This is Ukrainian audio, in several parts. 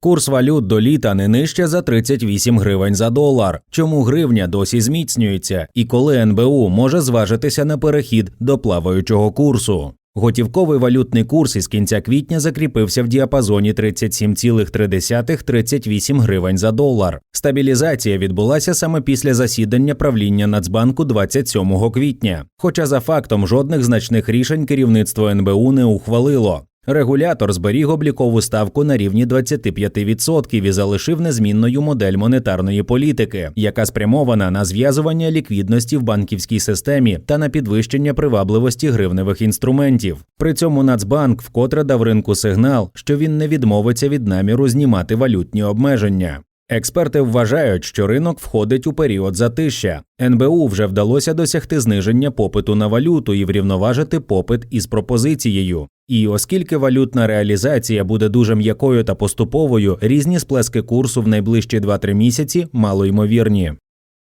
Курс валют до літа не нижче за 38 гривень за долар. Чому гривня досі зміцнюється, і коли НБУ може зважитися на перехід до плаваючого курсу? Готівковий валютний курс із кінця квітня закріпився в діапазоні 37,3-38 гривень за долар. Стабілізація відбулася саме після засідання правління Нацбанку 27 квітня. Хоча за фактом жодних значних рішень керівництво НБУ не ухвалило. Регулятор зберіг облікову ставку на рівні 25% і залишив незмінною модель монетарної політики, яка спрямована на зв'язування ліквідності в банківській системі та на підвищення привабливості гривневих інструментів. При цьому Нацбанк вкотре дав ринку сигнал, що він не відмовиться від наміру знімати валютні обмеження. Експерти вважають, що ринок входить у період затища. НБУ вже вдалося досягти зниження попиту на валюту і врівноважити попит із пропозицією. І оскільки валютна реалізація буде дуже м'якою та поступовою, різні сплески курсу в найближчі 2-3 місяці мало ймовірні.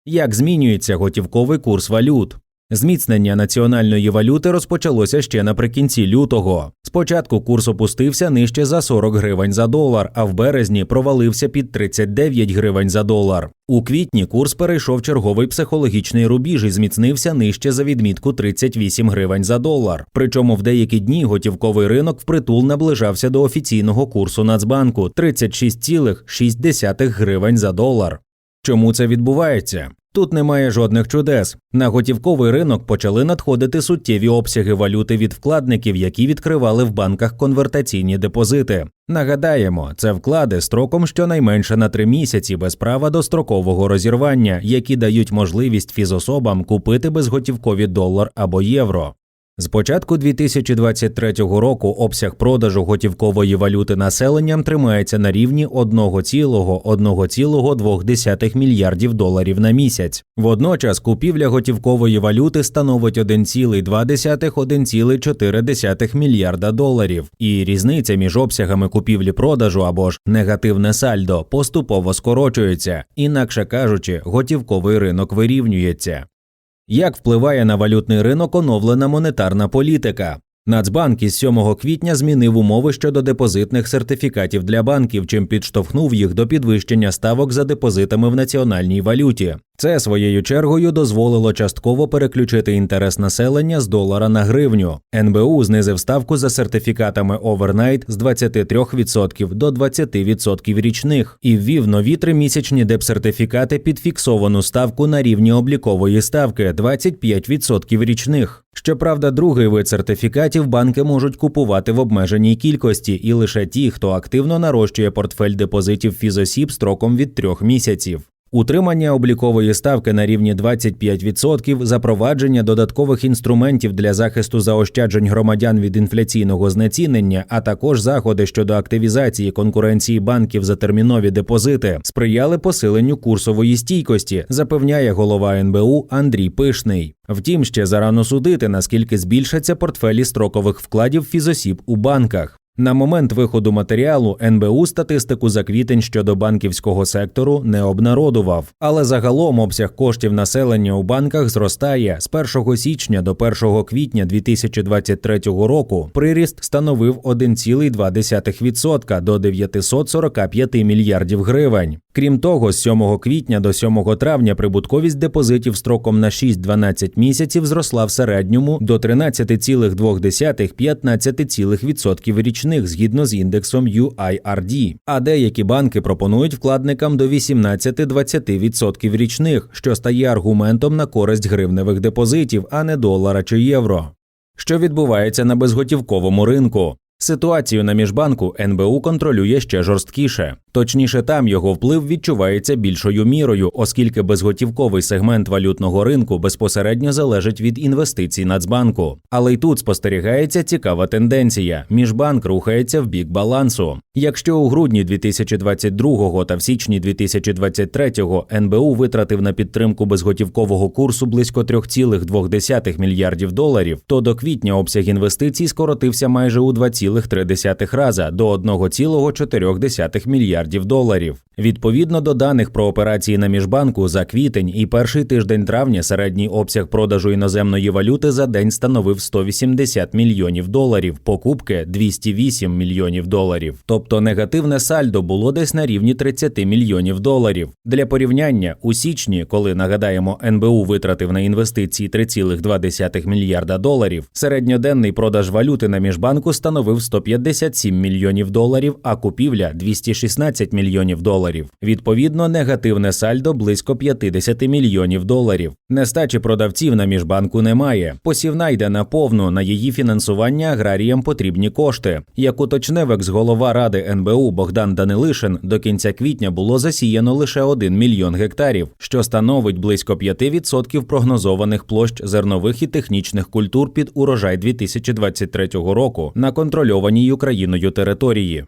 Як змінюється готівковий курс валют? Зміцнення національної валюти розпочалося ще наприкінці лютого. Спочатку курс опустився нижче за 40 гривень за долар, а в березні провалився під 39 гривень за долар. У квітні курс перейшов черговий психологічний рубіж і зміцнився нижче за відмітку 38 гривень за долар. Причому в деякі дні готівковий ринок впритул наближався до офіційного курсу Нацбанку 36,6 гривень за долар. Чому це відбувається? Тут немає жодних чудес. На готівковий ринок почали надходити суттєві обсяги валюти від вкладників, які відкривали в банках конвертаційні депозити. Нагадаємо, це вклади строком щонайменше на три місяці без права до строкового розірвання, які дають можливість фізособам купити безготівкові долар або євро. З початку 2023 року обсяг продажу готівкової валюти населенням тримається на рівні 1,1,2 мільярдів доларів на місяць. Водночас купівля готівкової валюти становить 1,2-1,4 мільярда доларів, і різниця між обсягами купівлі-продажу або ж негативне сальдо поступово скорочується, інакше кажучи, готівковий ринок вирівнюється. Як впливає на валютний ринок оновлена монетарна політика? Нацбанк із 7 квітня змінив умови щодо депозитних сертифікатів для банків, чим підштовхнув їх до підвищення ставок за депозитами в національній валюті. Це своєю чергою дозволило частково переключити інтерес населення з долара на гривню. НБУ знизив ставку за сертифікатами Overnight з 23% до 20% річних і ввів нові тримісячні депсертифікати під фіксовану ставку на рівні облікової ставки 25% річних. Щоправда, другий вид сертифікатів банки можуть купувати в обмеженій кількості, і лише ті, хто активно нарощує портфель депозитів фізосіб строком від трьох місяців. Утримання облікової ставки на рівні 25%, запровадження додаткових інструментів для захисту заощаджень громадян від інфляційного знецінення, а також заходи щодо активізації конкуренції банків за термінові депозити сприяли посиленню курсової стійкості, запевняє голова НБУ Андрій Пишний. Втім, ще зарано судити, наскільки збільшаться портфелі строкових вкладів фізосіб у банках. На момент виходу матеріалу НБУ статистику за квітень щодо банківського сектору не обнародував, але загалом обсяг коштів населення у банках зростає з 1 січня до 1 квітня 2023 року. Приріст становив 1,2% до 945 мільярдів гривень. Крім того, з 7 квітня до 7 травня прибутковість депозитів строком на 6-12 місяців зросла в середньому до 13,2-15% річних згідно з індексом UIRD. А деякі банки пропонують вкладникам до 18-20% річних, що стає аргументом на користь гривневих депозитів, а не долара чи євро. Що відбувається на безготівковому ринку? Ситуацію на міжбанку НБУ контролює ще жорсткіше. Точніше, там його вплив відчувається більшою мірою, оскільки безготівковий сегмент валютного ринку безпосередньо залежить від інвестицій Нацбанку. Але й тут спостерігається цікава тенденція: міжбанк рухається в бік балансу. Якщо у грудні 2022 та в січні 2023 НБУ витратив на підтримку безготівкового курсу близько 3,2 мільярдів доларів, то до квітня обсяг інвестицій скоротився майже у 2,3 рази до 1,4 мільярдів доларів. Відповідно до даних про операції на міжбанку за квітень і перший тиждень травня середній обсяг продажу іноземної валюти за день становив 180 мільйонів доларів, покупки 208 мільйонів доларів. Тобто тобто негативне сальдо було десь на рівні 30 мільйонів доларів. Для порівняння у січні, коли нагадаємо, НБУ витратив на інвестиції 3,2 мільярда доларів, середньоденний продаж валюти на міжбанку становив 157 мільйонів доларів, а купівля 216 мільйонів доларів. Відповідно, негативне сальдо близько 50 мільйонів доларів. Нестачі продавців на міжбанку немає. Посівна йде на повну на її фінансування аграріям потрібні кошти. Як уточнив екс-голова ради НБУ Богдан Данилишин, до кінця квітня було засіяно лише 1 мільйон гектарів, що становить близько 5% прогнозованих площ зернових і технічних культур під урожай 2023 року на контрольованій Україною території.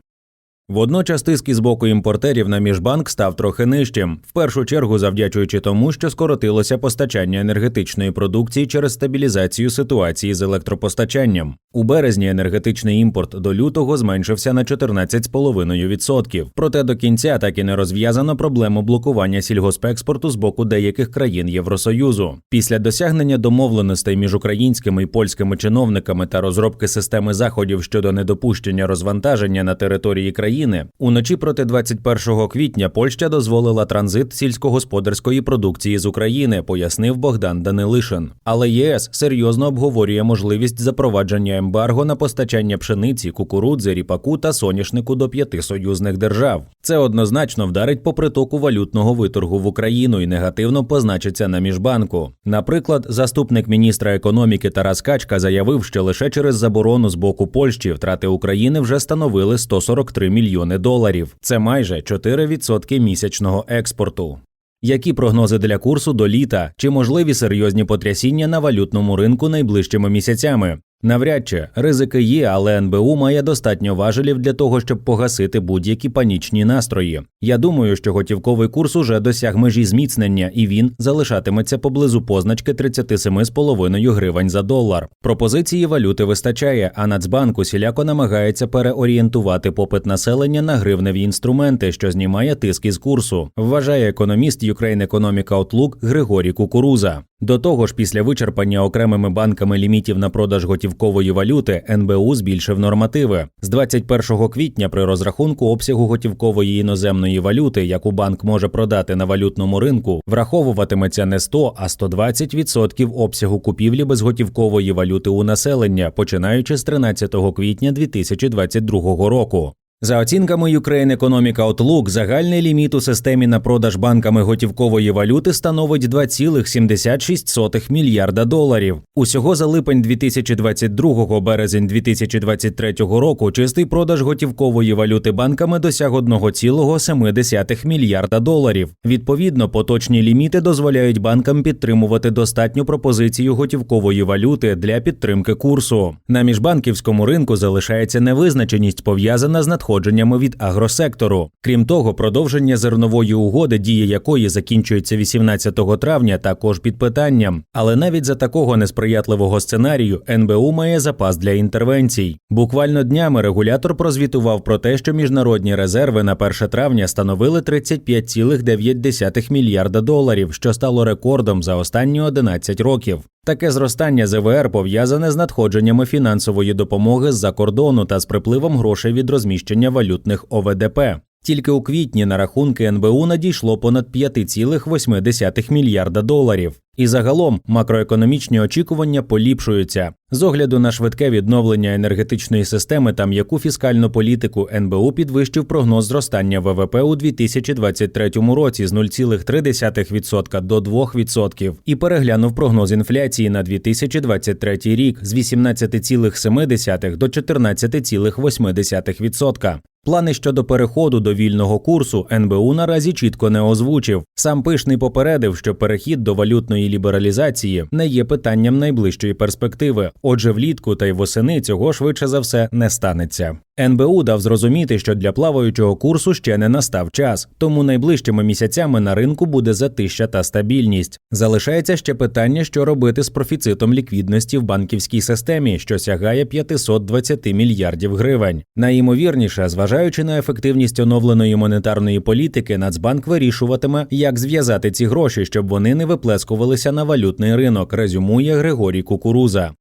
Водночас тиск із боку імпортерів на міжбанк став трохи нижчим, в першу чергу завдячуючи тому, що скоротилося постачання енергетичної продукції через стабілізацію ситуації з електропостачанням. У березні енергетичний імпорт до лютого зменшився на 14,5%. Проте до кінця так і не розв'язано проблему блокування сільгоспекспорту з боку деяких країн Євросоюзу. Після досягнення домовленостей між українськими і польськими чиновниками та розробки системи заходів щодо недопущення розвантаження на території країни, уночі проти 21 квітня Польща дозволила транзит сільськогосподарської продукції з України, пояснив Богдан Данилишин. Але ЄС серйозно обговорює можливість запровадження ембарго на постачання пшениці, кукурудзи, ріпаку та соняшнику до п'яти союзних держав. Це однозначно вдарить по притоку валютного виторгу в Україну і негативно позначиться на міжбанку. Наприклад, заступник міністра економіки Тарас Качка заявив, що лише через заборону з боку Польщі втрати України вже становили 143 мільйони доларів. Це майже 4% місячного експорту. Які прогнози для курсу до літа чи можливі серйозні потрясіння на валютному ринку найближчими місяцями? Навряд чи ризики є, але НБУ має достатньо важелів для того, щоб погасити будь-які панічні настрої. Я думаю, що готівковий курс уже досяг межі зміцнення, і він залишатиметься поблизу позначки 37,5 гривень за долар. Пропозиції валюти вистачає, а Нацбанк усіляко намагається переорієнтувати попит населення на гривневі інструменти, що знімає тиск із курсу. Вважає економіст Ukraine Economic Outlook Григорій Кукуруза. До того ж, після вичерпання окремими банками лімітів на продаж готівкової валюти НБУ збільшив нормативи. З 21 квітня при розрахунку обсягу готівкової іноземної валюти, яку банк може продати на валютному ринку, враховуватиметься не 100, а 120% обсягу купівлі безготівкової валюти у населення, починаючи з 13 квітня 2022 року. За оцінками Ukraine Economic Outlook, загальний ліміт у системі на продаж банками готівкової валюти становить 2,76 мільярда доларів. Усього за липень 2022 березень 2023 року чистий продаж готівкової валюти банками досяг 1,7 мільярда доларів. Відповідно, поточні ліміти дозволяють банкам підтримувати достатню пропозицію готівкової валюти для підтримки курсу. На міжбанківському ринку залишається невизначеність пов'язана з надходженнями від агросектору. Крім того, продовження зернової угоди, дія якої закінчується 18 травня, також під питанням. Але навіть за такого несприятливого сценарію НБУ має запас для інтервенцій. Буквально днями регулятор прозвітував про те, що міжнародні резерви на 1 травня становили 35,9 мільярда доларів, що стало рекордом за останні 11 років. Таке зростання ЗВР пов'язане з надходженнями фінансової допомоги з-за кордону та з припливом грошей від розміщення валютних ОВДП. Тільки у квітні на рахунки НБУ надійшло понад 5,8 мільярда доларів. І загалом макроекономічні очікування поліпшуються з огляду на швидке відновлення енергетичної системи та м'яку фіскальну політику НБУ підвищив прогноз зростання ВВП у 2023 році з 0,3% до 2% і переглянув прогноз інфляції на 2023 рік з 18,7% до 14,8%. Плани щодо переходу до вільного курсу НБУ наразі чітко не озвучив. Сам пишний попередив, що перехід до валютної лібералізації не є питанням найближчої перспективи. Отже, влітку та й восени цього швидше за все не станеться. НБУ дав зрозуміти, що для плаваючого курсу ще не настав час, тому найближчими місяцями на ринку буде затища та стабільність. Залишається ще питання, що робити з профіцитом ліквідності в банківській системі, що сягає 520 мільярдів гривень. Найімовірніше, зважаючи на ефективність оновленої монетарної політики, Нацбанк вирішуватиме, як зв'язати ці гроші, щоб вони не виплескувалися на валютний ринок. Резюмує Григорій Кукуруза.